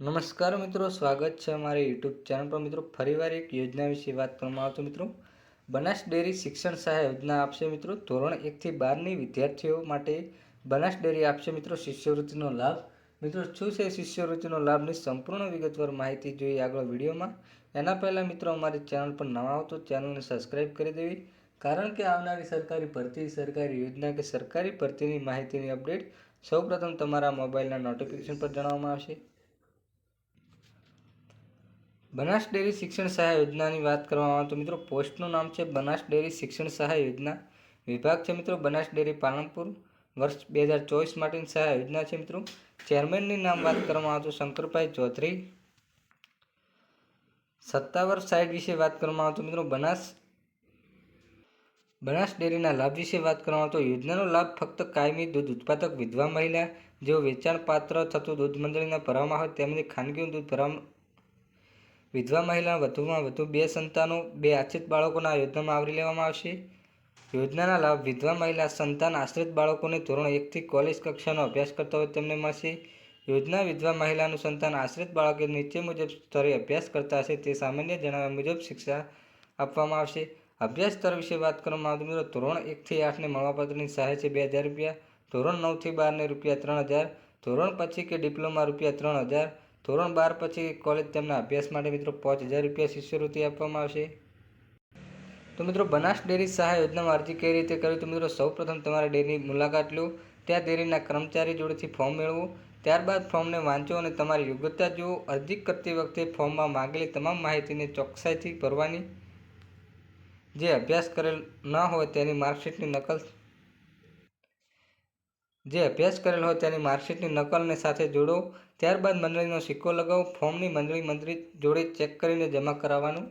નમસ્કાર મિત્રો, સ્વાગત છે અમારી યુટ્યુબ ચેનલ પર. મિત્રો, ફરીવાર એક યોજના વિશે વાત કરવામાં આવતો મિત્રો, બનાસ ડેરી શિક્ષણ સહાય યોજના આપશે. મિત્રો, ધોરણ એકથી બારની વિદ્યાર્થીઓ માટે બનાસ ડેરી આપશે. મિત્રો, શિષ્યવૃત્તિનો લાભ. મિત્રો, શું છે શિષ્યવૃત્તિનો લાભની સંપૂર્ણ વિગતવાર માહિતી જોઈએ આગળ વિડીયોમાં. એના પહેલાં મિત્રો, અમારી ચેનલ પર નવા હો તો ચેનલને સબસ્ક્રાઈબ કરી દેવી. કારણ કે આવનારી સરકારી ભરતી, સરકારી યોજના કે સરકારી ભરતીની માહિતીની અપડેટ સૌપ્રથમ તમારા મોબાઈલના નોટિફિકેશન પર જણાવવામાં આવશે. બનાસ ડેરી શિક્ષણ સહાય યોજનાની વાત કરવામાં આવે તો મિત્રો, પોસ્ટનું નામ છે બનાસ ડેરી શિક્ષણ સહાય યોજના. વિભાગ છે મિત્રો, બનાસ ડેરી પાલનપુર. વર્ષ બે હજાર ચોવીસ માટેની સહાય યોજના છે મિત્રો. ચેરમેનની નામ વાત કરવામાં આવે તો શંકરભાઈ ચૌધરી. સત્તાવાર સાઇટ વિશે વાત કરવામાં આવે તો મિત્રો, બનાસ બનાસ ડેરીના લાભ વિશે વાત કરવામાં તો યોજનાનો લાભ ફક્ત કાયમી દૂધ ઉત્પાદક વિધવા મહિલા જેઓ વેચાણ પાત્ર થતું દૂધ મંડળીના ભરવામાં હોય તેમની ખાનગી દૂધ ભરવા વિધવા મહિલા વધુમાં વધુ બે સંતાનો, બે આશ્રિત બાળકોના યોજનામાં આવરી લેવામાં આવશે. યોજનાના લાભ વિધવા મહિલા સંતાન આશ્રિત બાળકોને ધોરણ એકથી કોલેજ કક્ષાનો અભ્યાસ કરતા હોય તેમને મળશે. યોજના વિધવા મહિલાનું સંતાન આશ્રિત બાળકે નીચે મુજબ સ્તરે અભ્યાસ કરતા હશે તે સામાન્ય જણાવ્યા મુજબ શિક્ષા આપવામાં આવશે. અભ્યાસ સ્તર વિશે વાત કરવામાં આવતી મિત્રો, ધોરણ એકથી આઠને મળવાપાત્રની સહાય છે બે હજાર રૂપિયા, ધોરણ નવથી બારને રૂપિયા ત્રણ હજાર, ધોરણ પછી કે ડિપ્લોમા રૂપિયા ત્રણ હજાર ધોરણ બાર પછી કોલેજ તેમના અભ્યાસ માટે મિત્રો પાંચ હજાર રૂપિયા શિષ્યવૃત્તિ આપવામાં આવશે. તો મિત્રો બનાસ ડેરી સહાય યોજનામાં અરજી કઈ રીતે કરવી? તો મિત્રો સૌપ્રથમ તમારે ડેરીની મુલાકાત લો. ત્યાં ડેરીના કર્મચારી જોડેથી ફોર્મ મેળવો. ત્યારબાદ ફોર્મને વાંચો અને તમારી યોગ્યતા જુઓ. અરજી કરતી વખતે ફોર્મમાં માંગેલી તમામ માહિતીને ચોકસાઈથી ભરવાની. જે અભ્યાસ કરેલ ન હોય તેની માર્કશીટની નકલ જે અભ્યાસ કરેલ હોય તેની માર્કશીટની નકલને સાથે જોડો. ત્યારબાદ મંડળીનો સિક્કો લગાવો. ફોર્મની મંડળી મંત્રી જોડે ચેક કરીને જમા કરાવવાનું.